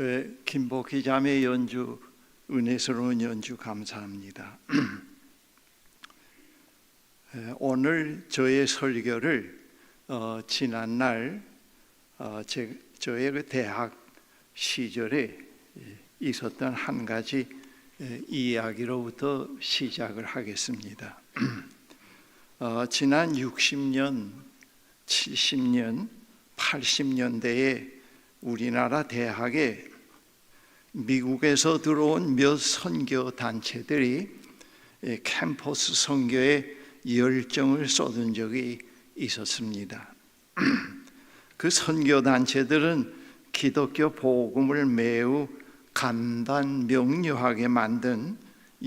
네, 김복희 자매 연주 은혜스러운 연주 감사합니다. 에, 오늘 저의 설교를 어, 지난 날 어, 제, 저의 그 대학 시절에 예, 있었던 한 가지 에, 이야기로부터 시작을 하겠습니다. 어, 지난 60년, 70년, 80년대에 우리나라 대학에 미국에서 들어온 몇 선교 단체들이 예, 캠퍼스 선교에 열정을 쏟은 적이 있었습니다. 그 선교 단체들은 기독교 복음을 매우 간단 명료하게 만든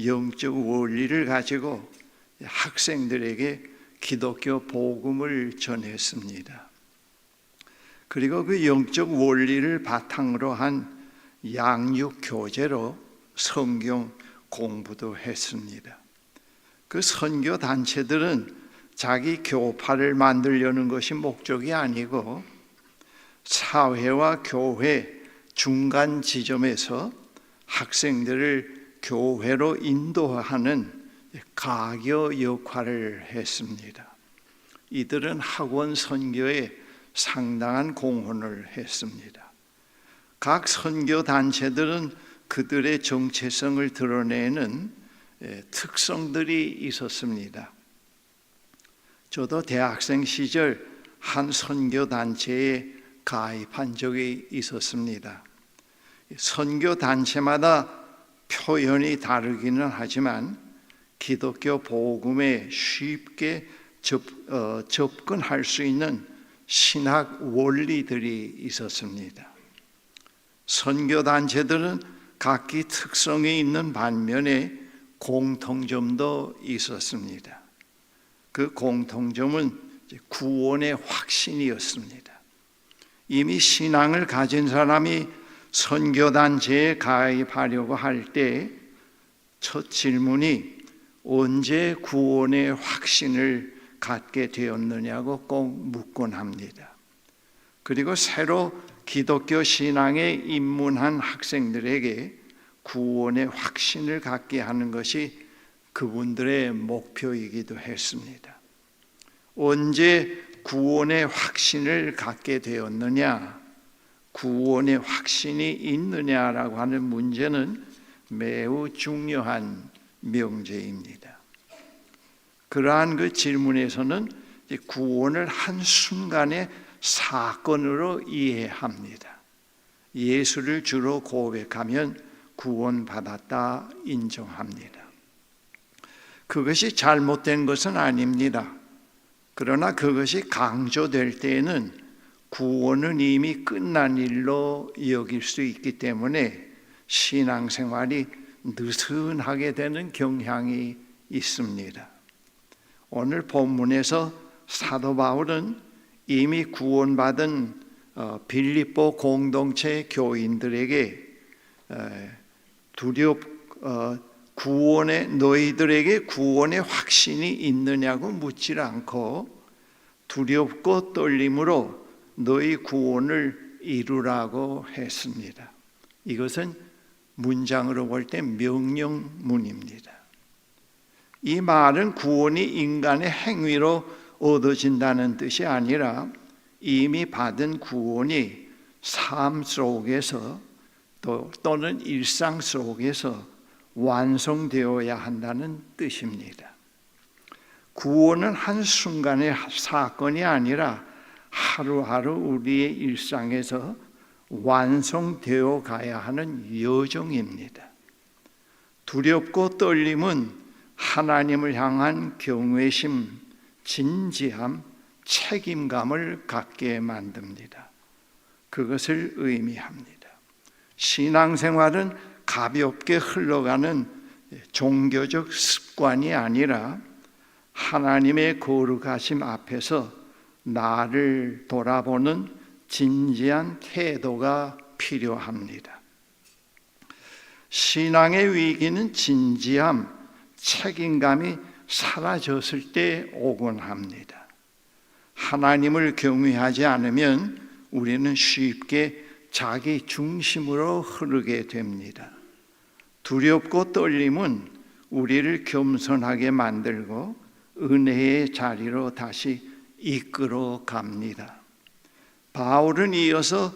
영적 원리를 가지고 학생들에게 기독교 복음을 전했습니다. 그리고 그 영적 원리를 바탕으로 한 양육 교재로 성경 공부도 했습니다. 그 선교 단체들은 자기 교파를 만들려는 것이 목적이 아니고 사회와 교회 중간 지점에서 학생들을 교회로 인도하는 가교 역할을 했습니다. 이들은 학원 선교에 상당한 공헌을 했습니다. 각 선교 단체들은 그들의 정체성을 드러내는 예, 특성들이 있었습니다. 저도 대학생 시절 한 선교 단체에 가입한 적이 있었습니다. 선교 단체마다 표현이 다르기는 하지만 기독교 복음에 쉽게 접, 어, 접근할 수 있는 신학 원리들이 있었습니다. 선교 단체들은 각기 특성이 있는 반면에 공통점도 있었습니다. 그 공통점은 구원의 확신이었습니다. 이미 신앙을 가진 사람이 선교단체에 가입하려고 할 때 첫 질문이 언제 구원의 확신을 갖게 되었느냐고 꼭 묻곤 합니다. 그리고 새로 기독교 신앙에 입문한 학생들에게 구원의 확신을 갖게 하는 것이 그분들의 목표이기도 했습니다. 언제 구원의 확신을 갖게 되었느냐, 구원의 확신이 있느냐라고 하는 문제는 매우 중요한 명제입니다. 그러한 그 질문에서는 구원을 한순간에 사건으로 이해합니다. 예수를 주로 고백하면 구원받았다 인정합니다. 그것이 잘못된 것은 아닙니다. 그러나 그것이 강조될 때에는 구원은 이미 끝난 일로 여길 수 있기 때문에 신앙생활이 느슨하게 되는 경향이 있습니다. 오늘 본문에서 사도 바울은 이미 구원받은 어, 빌립보 공동체 교인들에게 두렵 어, 구원의 너희들에게 구원의 확신이 있느냐고 묻지 않고 두렵고 떨림으로 너희 구원을 이루라고 했습니다. 이것은 문장으로 볼 때 명령문입니다. 이 말은 구원이 인간의 행위로 얻어진다는 뜻이 아니라 이미 받은 구원이 삶 속에서 또, 또는 일상 속에서 완성되어야 한다는 뜻입니다. 구원은 한순간의 사건이 아니라 하루하루 우리의 일상에서 완성되어 가야 하는 여정입니다. 두렵고 떨림은 하나님을 향한 경외심, 진지함, 책임감을 갖게 만듭니다. 그것을 의미합니다. 신앙생활은 가볍게 흘러가는 종교적 습관이 아니라 하나님의 거룩하심 앞에서 나를 돌아보는 진지한 태도가 필요합니다. 신앙의 위기는 진지함, 책임감이 사라졌을 때 오곤 합니다. 하나님을 경외하지 않으면 우리는 쉽게 자기 중심으로 흐르게 됩니다. 두렵고 떨림은 우리를 겸손하게 만들고 은혜의 자리로 다시 이끌어 갑니다. 바울은 이어서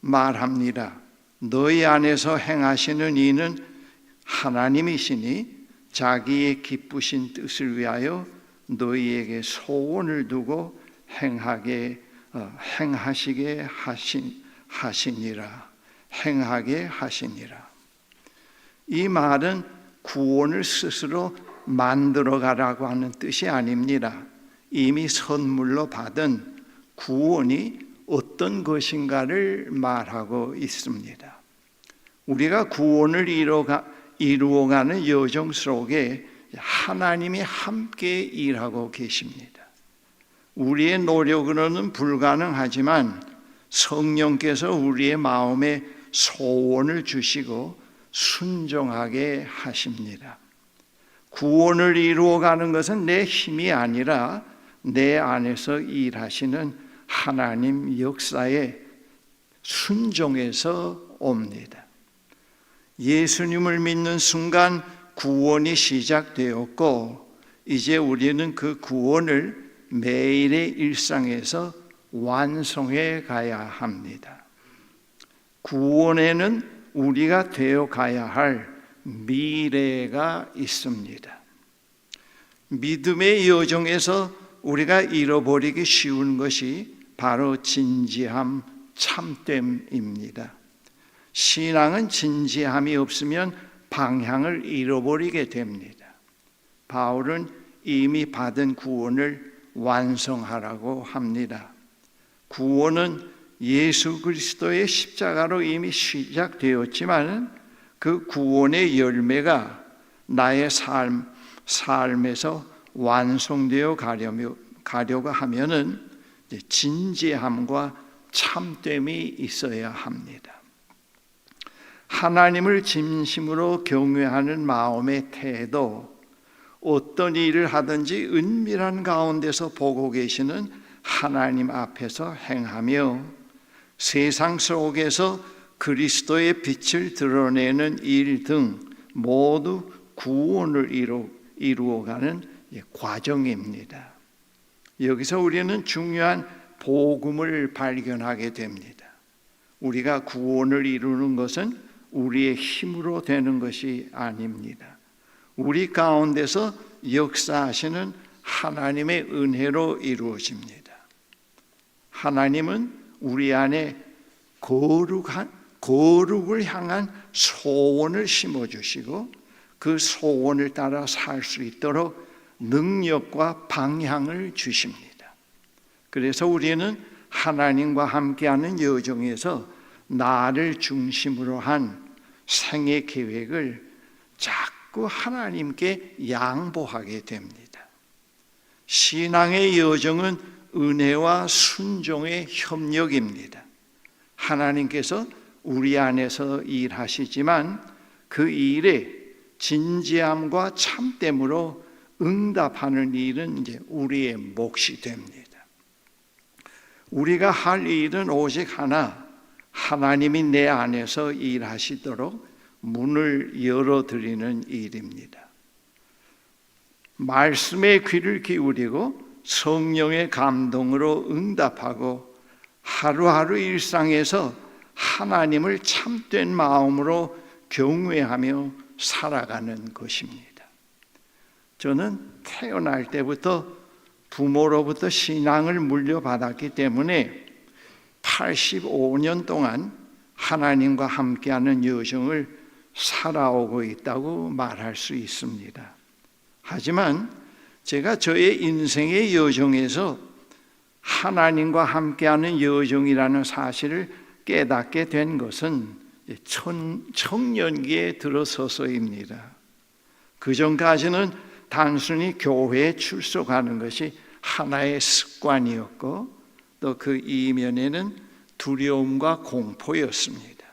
말합니다. 너희 안에서 행하시는 이는 하나님이시니 자기의 기쁘신 뜻을 위하여 너희에게 소원을 두고 행하게 어, 행하시게 하신 하시니라 행하게 하시니라. 이 말은 구원을 스스로 만들어 가라고 하는 뜻이 아닙니다. 이미 선물로 받은 구원이 어떤 것인가를 말하고 있습니다. 우리가 구원을 이루어가, 이루어가는 여정 속에 하나님이 함께 일하고 계십니다. 우리의 노력으로는 불가능하지만 성령께서 우리의 마음에 소원을 주시고 순종하게 하십니다. 구원을 이루어가는 것은 내 힘이 아니라 내 안에서 일하시는 하나님 역사에 순종해서 옵니다. 예수님을 믿는 순간 구원이 시작되었고 이제 우리는 그 구원을 매일의 일상에서 완성해 가야 합니다. 구원에는 우리가 되어 가야 할 미래가 있습니다. 믿음의 여정에서 우리가 잃어버리기 쉬운 것이 바로 진지함, 참됨입니다. 신앙은 진지함이 없으면 방향을 잃어버리게 됩니다. 바울은 이미 받은 구원을 완성하라고 합니다. 구원은 예수 그리스도의 십자가로 이미 시작되었지만 그 구원의 열매가 나의 삶, 삶에서 완성되어 가려며, 가려고 하면은 진지함과 참됨이 있어야 합니다. 하나님을 진심으로 경외하는 마음의 태도, 어떤 일을 하든지 은밀한 가운데서 보고 계시는 하나님 앞에서 행하며 세상 속에서 그리스도의 빛을 드러내는 일 등 모두 구원을 이루, 이루어가는 과정입니다. 여기서 우리는 중요한 복음을 발견하게 됩니다. 우리가 구원을 이루는 것은 우리의 힘으로 되는 것이 아닙니다. 우리 가운데서 역사하시는 하나님의 은혜로 이루어집니다. 하나님은 우리 안에 거룩한 거룩을 향한 소원을 심어 주시고 그 소원을 따라 살 수 있도록 능력과 방향을 주십니다. 그래서 우리는 하나님과 함께하는 여정에서 나를 중심으로 한 생애 계획을 자꾸 하나님께 양보하게 됩니다. 신앙의 여정은 은혜와 순종의 협력입니다. 하나님께서 우리 안에서 일하시지만 그 일에 진지함과 참됨으로 응답하는 일은 이제 우리의 몫이 됩니다. 우리가 할 일은 오직 하나, 하나님이 내 안에서 일하시도록 문을 열어드리는 일입니다. 말씀에 귀를 기울이고 성령의 감동으로 응답하고 하루하루 일상에서 하나님을 참된 마음으로 경외하며 살아가는 것입니다. 저는 태어날 때부터 부모로부터 신앙을 물려받았기 때문에 85년 동안 하나님과 함께하는 여정을 살아오고 있다고 말할 수 있습니다. 하지만 제가 저의 인생의 여정에서 하나님과 함께하는 여정이라는 사실을 깨닫게 된 것은 청, 청년기에 들어서서입니다. 그 전까지는 단순히 교회에 출석하는 것이 하나의 습관이었고 또 그 이면에는 두려움과 공포였습니다.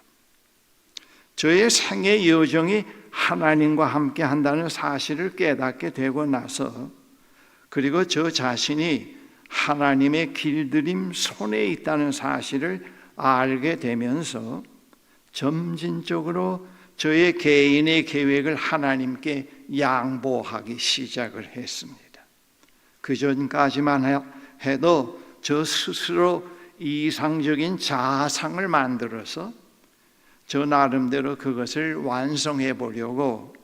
저의 생애 여정이 하나님과 함께 한다는 사실을 깨닫게 되고 나서 그리고 저 자신이 하나님의 길들임 손에 있다는 사실을 알게 되면서 점진적으로 저의 개인의 계획을 하나님께 양보하기 시작을 했습니다. 그 전까지만 해도 저 스스로 이상적인 자상을 만들어서 저 나름대로 그것을 완성해 보려고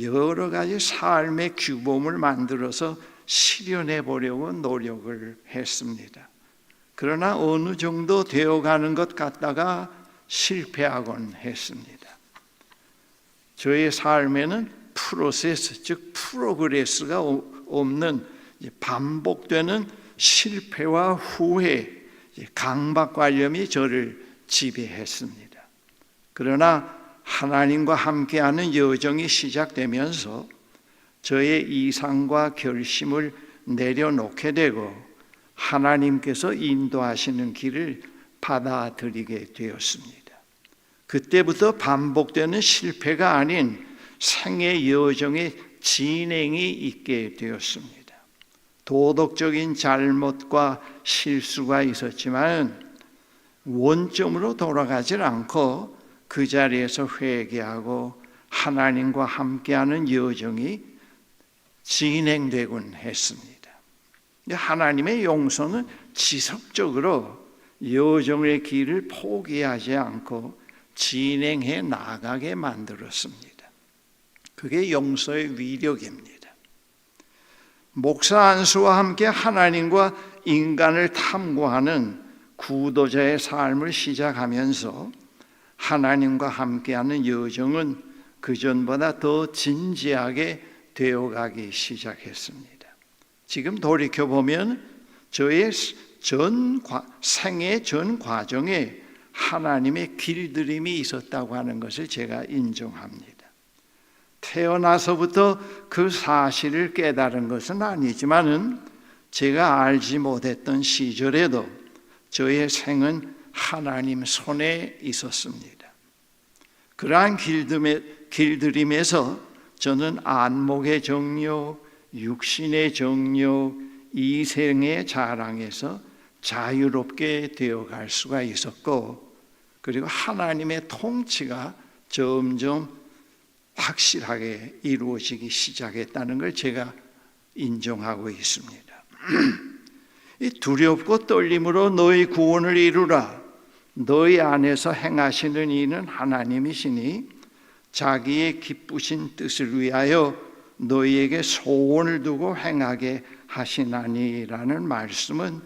여러 가지 삶의 규범을 만들어서 실현해 보려고 노력을 했습니다. 그러나 어느 정도 되어가는 것 같다가 실패하곤 했습니다. 저의 삶에는 프로세스, 즉 프로그레스가 없는 반복되는 실패와 후회, 강박관념이 저를 지배했습니다. 그러나 하나님과 함께하는 여정이 시작되면서 저의 이상과 결심을 내려놓게 되고 하나님께서 인도하시는 길을 받아들이게 되었습니다. 그때부터 반복되는 실패가 아닌 생의 여정의 진행이 있게 되었습니다. 도덕적인 잘못과 실수가 있었지만 원점으로 돌아가지 않고 그 자리에서 회개하고 하나님과 함께하는 여정이 진행되곤 했습니다. 하나님의 용서는 지속적으로 여정의 길을 포기하지 않고 진행해 나가게 만들었습니다. 그게 용서의 위력입니다. 목사 안수와 함께 하나님과 인간을 탐구하는 구도자의 삶을 시작하면서 하나님과 함께하는 여정은 그 전보다 더 진지하게 되어가기 시작했습니다. 지금 돌이켜 보면 저의 전 생애 전 과정에 하나님의 길들임이 있었다고 하는 것을 제가 인정합니다. 태어나서부터 그 사실을 깨달은 것은 아니지만은 제가 알지 못했던 시절에도 저의 생은 하나님 손에 있었습니다. 그러한 길들임에 서 저는 안목의 정료, 육신의 정료, 이생의 자랑에서 자유롭게 되어갈 수가 있었고, 그리고 하나님의 통치가 점점 확실하게 이루어지기 시작했다는 걸 제가 인정하고 있습니다. 이 두렵고 떨림으로 너희 구원을 이루라. 너희 안에서 행하시는 이는 하나님이시니 자기의 기쁘신 뜻을 위하여 너희에게 소원을 두고 행하게 하시나니라는 말씀은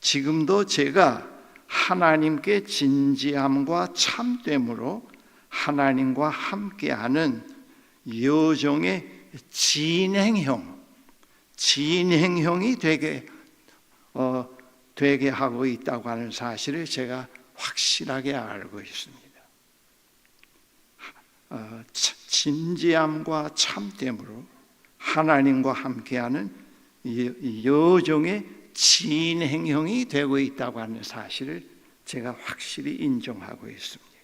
지금도 제가 하나님께 진지함과 참됨으로 하나님과 함께하는 여정의 진행형, 진행형이 되게 어, 되게 하고 있다고 하는 사실을 제가 확실하게 알고 있습니다. 어, 진지함과 참됨으로 하나님과 함께하는 여정의 진행형이 되고 있다고 하는 사실을 제가 확실히 인정하고 있습니다.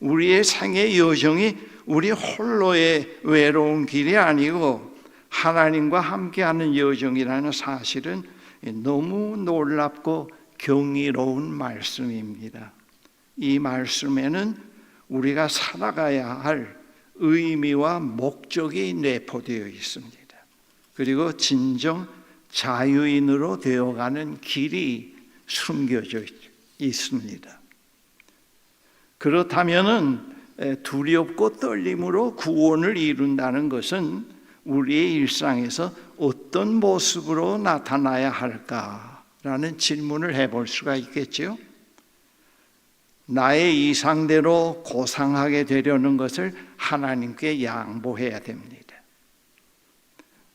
우리의 생의 여정이 우리 홀로의 외로운 길이 아니고 하나님과 함께하는 여정이라는 사실은 너무 놀랍고 경이로운 말씀입니다. 이 말씀에는 우리가 살아가야 할 의미와 목적이 내포되어 있습니다. 그리고 진정 자유인으로 되어가는 길이 숨겨져 있습니다. 그렇다면은 두렵고 떨림으로 구원을 이룬다는 것은 우리의 일상에서 어떤 모습으로 나타나야 할까라는 질문을 해볼 수가 있겠지요. 나의 이상대로 고상하게 되려는 것을 하나님께 양보해야 됩니다.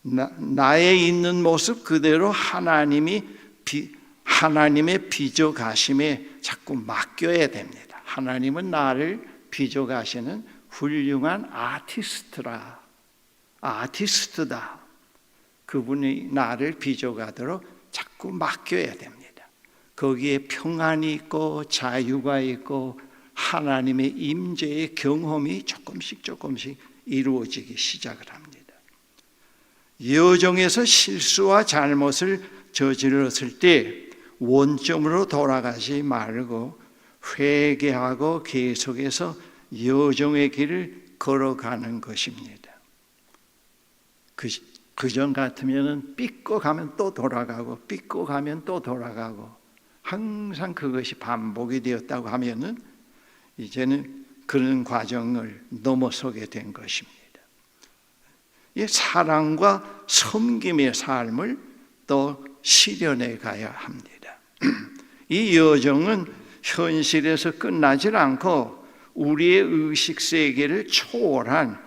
나, 나의 있는 모습 그대로 하나님이 비, 하나님의 빚어 가심에 자꾸 맡겨야 됩니다. 하나님은 나를 빚어가시는 훌륭한 아티스트라. 아티스트다. 그분이 나를 빚어가도록 자꾸 맡겨야 됩니다. 거기에 평안이 있고 자유가 있고 하나님의 임재의 경험이 조금씩 조금씩 이루어지기 시작을 합니다. 여정에서 실수와 잘못을 저질렀을 때 원점으로 돌아가지 말고 회개하고 계속해서 여정의 길을 걸어가는 것입니다. 그, 그전 같으면은 삐고 가면 또 돌아가고 삐고 가면 또 돌아가고 항상 그것이 반복이 되었다고 하면은 이제는 그런 과정을 넘어서게 된 것입니다. 이 사랑과 섬김의 삶을 또 실현해 가야 합니다. 이 여정은 현실에서 끝나질 않고 우리의 의식 세계를 초월한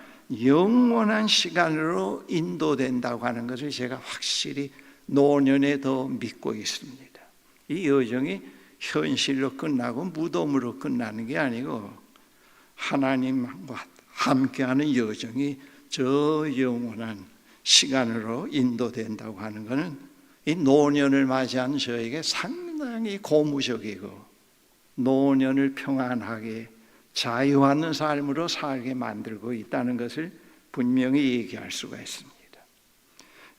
영원한 시간으로 인도된다고 하는 것을 제가 확실히 노년에 더 믿고 있습니다. 이 여정이 현실로 끝나고 무덤으로 끝나는 게 아니고 하나님과 함께하는 여정이 저 영원한 시간으로 인도된다고 하는 것은 이 노년을 맞이한 저에게 상당히 고무적이고 노년을 평안하게 자유하는 삶으로 살게 만들고 있다는 것을 분명히 얘기할 수가 있습니다.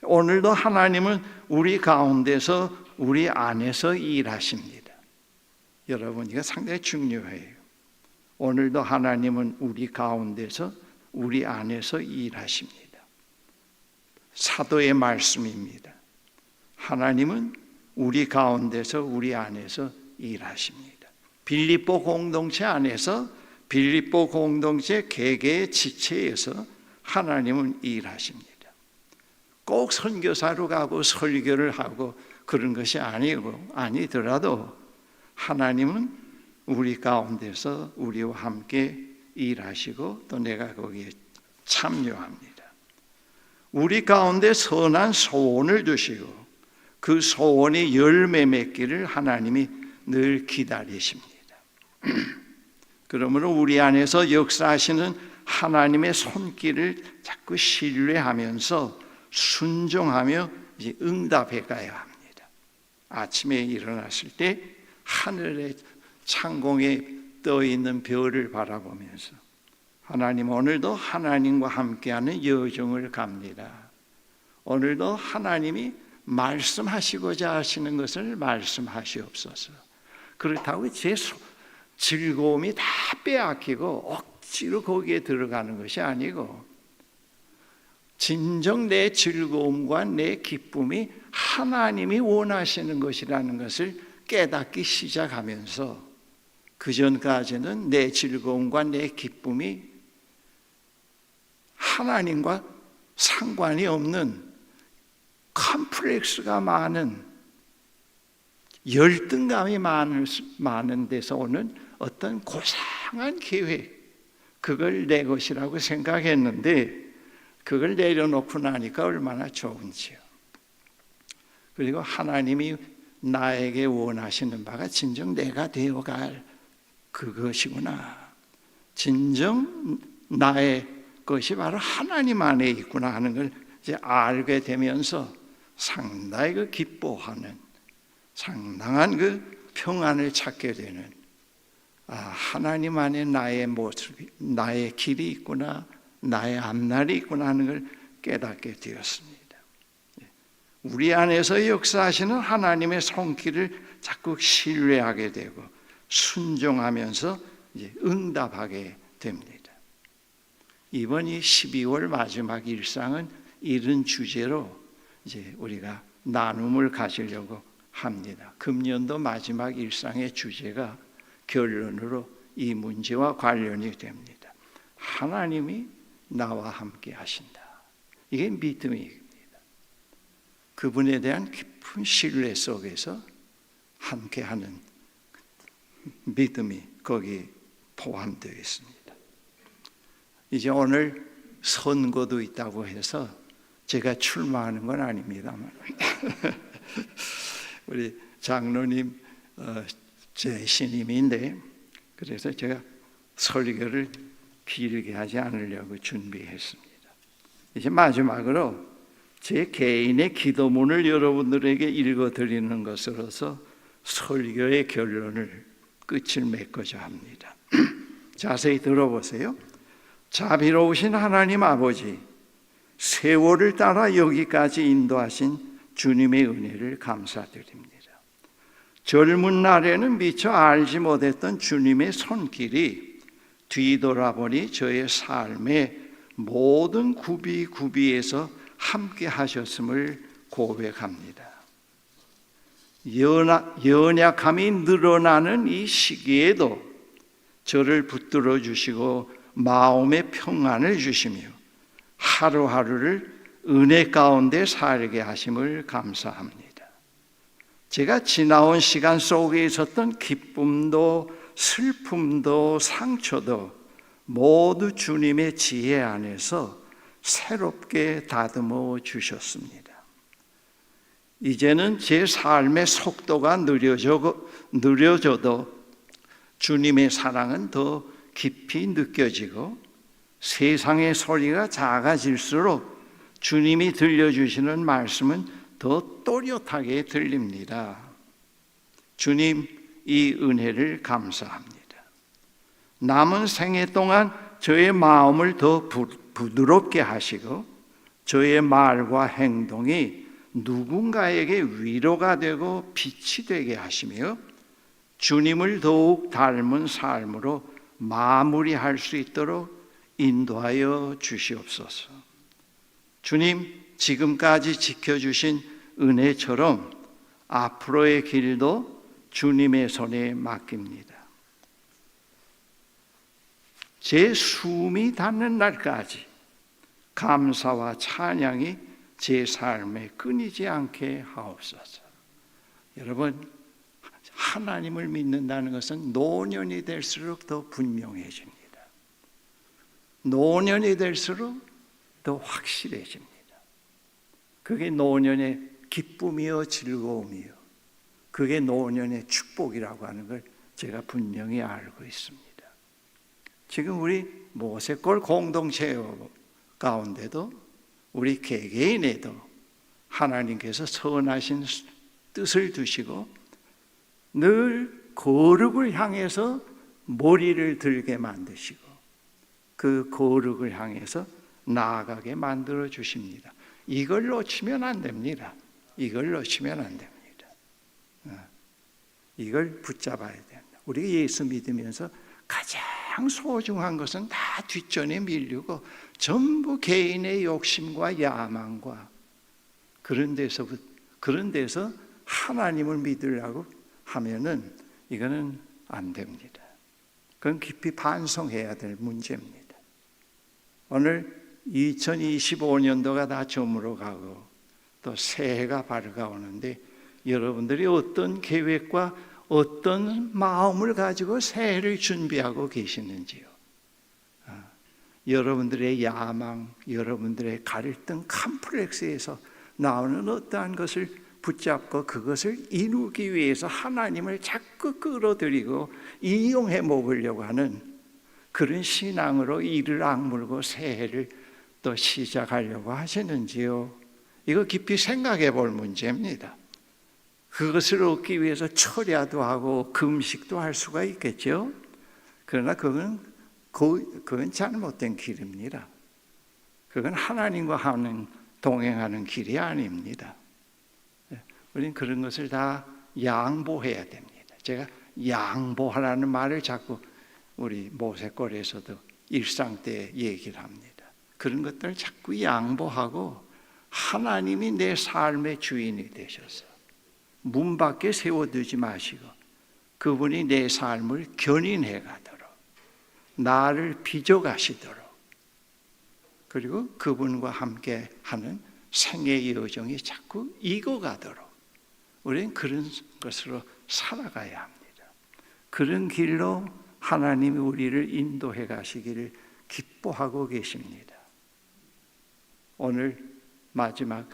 오늘도 하나님은 우리 가운데서 우리 안에서 일하십니다. 여러분 이거 상당히 중요해요. 오늘도 하나님은 우리 가운데서 우리 안에서 일하십니다. 사도의 말씀입니다. 하나님은 우리 가운데서 우리 안에서 일하십니다. 빌립보 공동체 안에서 빌립보 공동체 개개의 지체에서 하나님은 일하십니다. 꼭 선교사로 가고 설교를 하고 그런 것이 아니고 아니더라도 하나님은 우리 가운데서 우리와 함께 일하시고 또 내가 거기에 참여합니다. 우리 가운데 선한 소원을 두시고 그 소원이 열매 맺기를 하나님이 늘 기다리십니다. 그러므로 우리 안에서 역사하시는 하나님의 손길을 자꾸 신뢰하면서 순종하며 이제 응답해 가야 합니다. 아침에 일어났을 때 하늘의 창공에 떠 있는 별을 바라보면서 하나님 오늘도 하나님과 함께하는 여정을 갑니다. 오늘도 하나님이 말씀하시고자 하시는 것을 말씀하시옵소서. 그렇다고 제 즐거움이 다 빼앗기고 억지로 거기에 들어가는 것이 아니고 진정 내 즐거움과 내 기쁨이 하나님이 원하시는 것이라는 것을 깨닫기 시작하면서 그 전까지는 내 즐거움과 내 기쁨이 하나님과 상관이 없는 컴플렉스가 많은 열등감이 많은, 데서 오는 어떤 고상한 계획 그걸 내 것이라고 생각했는데 그걸 내려놓고 나니까 얼마나 좋은지요. 그리고 하나님이 나에게 원하시는 바가 진정 내가 되어갈 그것이구나. 진정 나의 것이 바로 하나님 안에 있구나 하는 걸 이제 알게 되면서 상당히 그 기뻐하는 상당한 그 평안을 찾게 되는 아, 하나님 안에 나의 모습이 나의 길이 있구나 나의 앞날이 있구나 하는 걸 깨닫게 되었습니다. 예. 우리 안에서 역사하시는 하나님의 손길을 자꾸 신뢰하게 되고 순종하면서 응답하게 됩니다. 이번 이 12월 마지막 일상은 이런 주제로 이제 우리가 나눔을 가지려고 합니다. 금년도 마지막 일상의 주제가 결론으로 이 문제와 관련이 됩니다. 하나님이 나와 함께 하신다. 이게 믿음입니다. 그분에 대한 깊은 신뢰 속에서 함께 하는 믿음이 거기 포함되어 있습니다. 이제 오늘 선거도 있다고 해서 제가 출마하는 건 아닙니다만 우리 장로님 어, 제 신임인데 그래서 제가 설교를 길게 하지 않으려고 준비했습니다. 이제 마지막으로 제 개인의 기도문을 여러분들에게 읽어드리는 것으로서 설교의 결론을 끝을 맺고자 합니다. 자세히 들어보세요. 자비로우신 하나님 아버지, 세월을 따라 여기까지 인도하신 주님의 은혜를 감사드립니다. 젊은 날에는 미처 알지 못했던 주님의 손길이 뒤돌아보니 저의 삶의 모든 구비구비에서 함께 하셨음을 고백합니다. 연하- 연약 함이 늘어나는 이 시기에도 저를 붙들어 주시고 마음의 평안을 주시며 하루하루를 은혜 가운데 살게 하심을 감사합니다. 제가 지나온 시간 속에 있었던 기쁨도 슬픔도 상처도 모두 주님의 지혜 안에서 새롭게 다듬어 주셨습니다. 이제는 제 삶의 속도가 느려져, 느려져도 주님의 사랑은 더 깊이 느껴지고 세상의 소리가 작아질수록 주님이 들려주시는 말씀은 더 또렷하게 들립니다. 주님, 이 은혜를 감사합니다. 남은 생애 동안 저의 마음을 더 부, 부드럽게 하시고 저의 말과 행동이 누군가에게 위로가 되고 빛이 되게 하시며 주님을 더욱 닮은 삶으로 마무리할 수 있도록 인도하여 주시옵소서. 주님, 지금까지 지켜주신 은혜처럼 앞으로의 길도 주님의 손에 맡깁니다. 제 숨이 닿는 날까지 감사와 찬양이 제 삶에 끊이지 않게 하옵소서. 여러분, 하나님을 믿는다는 것은 노년이 될수록 더 분명해집니다. 노년이 될수록 더 확실해집니다. 그게 노년의 기쁨이요 즐거움이요. 그게 노년의 축복이라고 하는 걸 제가 분명히 알고 있습니다. 지금 우리 모세골 공동체 가운데도 우리 개개인에도 하나님께서 선하신 뜻을 두시고 늘 거룩을 향해서 머리를 들게 만드시고 그 거룩을 향해서 나아가게 만들어 주십니다. 이걸 놓치면 안 됩니다. 이걸 놓치면 안 됩니다. 어, 이걸 붙잡아야 됩니다. 우리가 예수 믿으면서 가장 소중한 것은 다 뒷전에 밀리고 전부 개인의 욕심과 야망과 그런 데서 그런 데서 하나님을 믿으려고 하면은 이거는 안 됩니다. 그건 깊이 반성해야 될 문제입니다. 오늘 2025년도가 다 저물어 가고 또 새해가 밝아오는데 여러분들이 어떤 계획과 어떤 마음을 가지고 새해를 준비하고 계시는지요? 아, 여러분들의 야망, 여러분들의 갈등, 컴플렉스에서 나오는 어떠한 것을 붙잡고 그것을 이루기 위해서 하나님을 자꾸 끌어들이고 이용해 먹으려고 하는 그런 신앙으로 이를 악물고 새해를 또 시작하려고 하시는지요? 이거 깊이 생각해 볼 문제입니다. 그것을 얻기 위해서 철야도 하고 금식도 할 수가 있겠죠. 그러나 그건 그건 잘못된 길입니다. 그건 하나님과 하는 동행하는 길이 아닙니다. 우리는 그런 것을 다 양보해야 됩니다. 제가 양보하라는 말을 자꾸 우리 모세골에서도 일상 때 얘기를 합니다. 그런 것들을 자꾸 양보하고 하나님이 내 삶의 주인이 되셔서 문 밖에 세워두지 마시고 그분이 내 삶을 견인해 가도록 나를 빚어가시도록 그리고 그분과 함께 하는 생애의 여정이 자꾸 익어가도록 우리는 그런 것으로 살아가야 합니다. 그런 길로 하나님이 우리를 인도해 가시기를 기뻐하고 계십니다. 오늘 마지막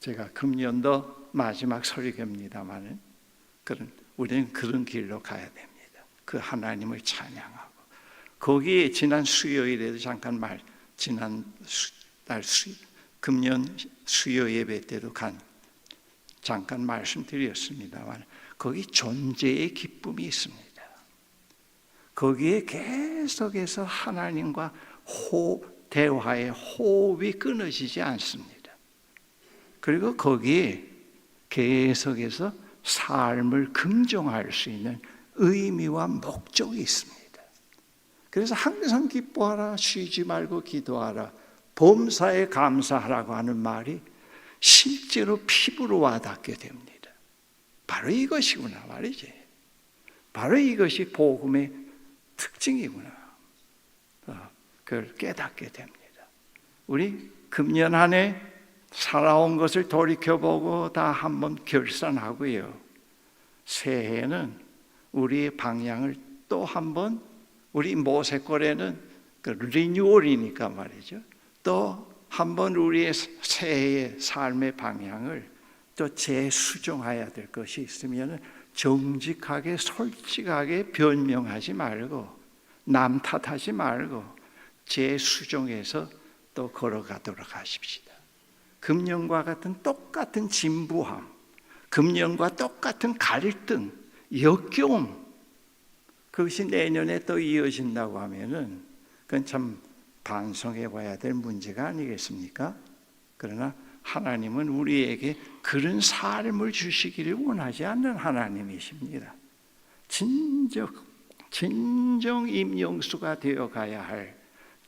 제가 금년도 마지막 설교입니다만은 그런 우리는 그런 길로 가야 됩니다. 그 하나님을 찬양하고 거기에 지난 수요일에도 잠깐 말 지난 수, 날 수, 금년 수요 예배 때도 간 잠깐 말씀드렸습니다만 거기 존재의 기쁨이 있습니다. 거기에 계속해서 하나님과 호, 대화의 호흡이 끊어지지 않습니다. 그리고 거기에 계속해서 삶을 긍정할 수 있는 의미와 목적이 있습니다. 그래서 항상 기뻐하라, 쉬지 말고 기도하라, 범사에 감사하라고 하는 말이 실제로 피부로 와닿게 됩니다. 바로 이것이구나 말이지. 바로 이것이 복음의 특징이구나. 어, 그걸 깨닫게 됩니다. 우리 금년 한 해 살아온 것을 돌이켜보고 다 한번 결산하고요. 새해에는 우리의 방향을 또 한번 우리 모세골에는 그 리뉴얼이니까 말이죠. 또 한번 우리의 새해의 삶의 방향을 또 재수정해야 될 것이 있으면 정직하게 솔직하게 변명하지 말고 남 탓하지 말고 재수정해서 또 걸어가도록 하십시다. 금년과 같은 똑같은 진부함, 금년과 똑같은 갈등, 역겨움, 그것이 내년에 또 이어진다고 하면은 그건 참 반성해 봐야 될 문제가 아니겠습니까? 그러나 하나님은 우리에게 그런 삶을 주시기를 원하지 않는 하나님이십니다. 진정, 진정 임영수가 되어 가야 할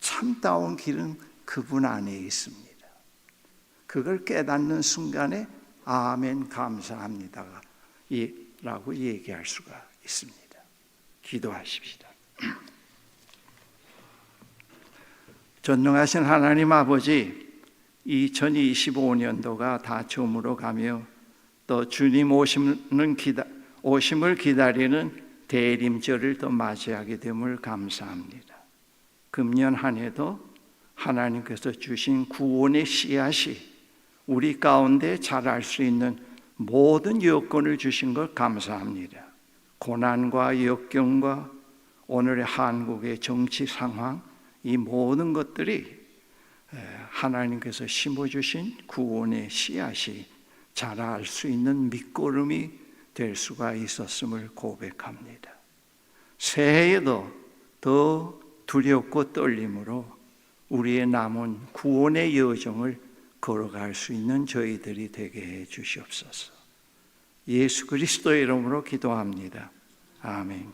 참다운 길은 그분 안에 있습니다. 그걸 깨닫는 순간에 아멘 감사합니다가 라고 얘기할 수가 있습니다. 기도하십시다. 전능하신 하나님 아버지 2025년도가 다 저물어 가며 또 주님 오심은 기다, 오심을 기다리는 대림절을 또 맞이하게 됨을 감사합니다. 금년 한 해도 하나님께서 주신 구원의 씨앗이 우리 가운데 자랄 수 있는 모든 여건을 주신 걸 감사합니다. 고난과 역경과 오늘의 한국의 정치 상황 이 모든 것들이 하나님께서 심어주신 구원의 씨앗이 자랄 수 있는 밑거름이 될 수가 있었음을 고백합니다. 새해에도 더 두렵고 떨림으로 우리의 남은 구원의 여정을 걸어갈 수 있는 저희들이 되게 해 주시옵소서. 예수 그리스도의 이름으로 기도합니다. 아멘.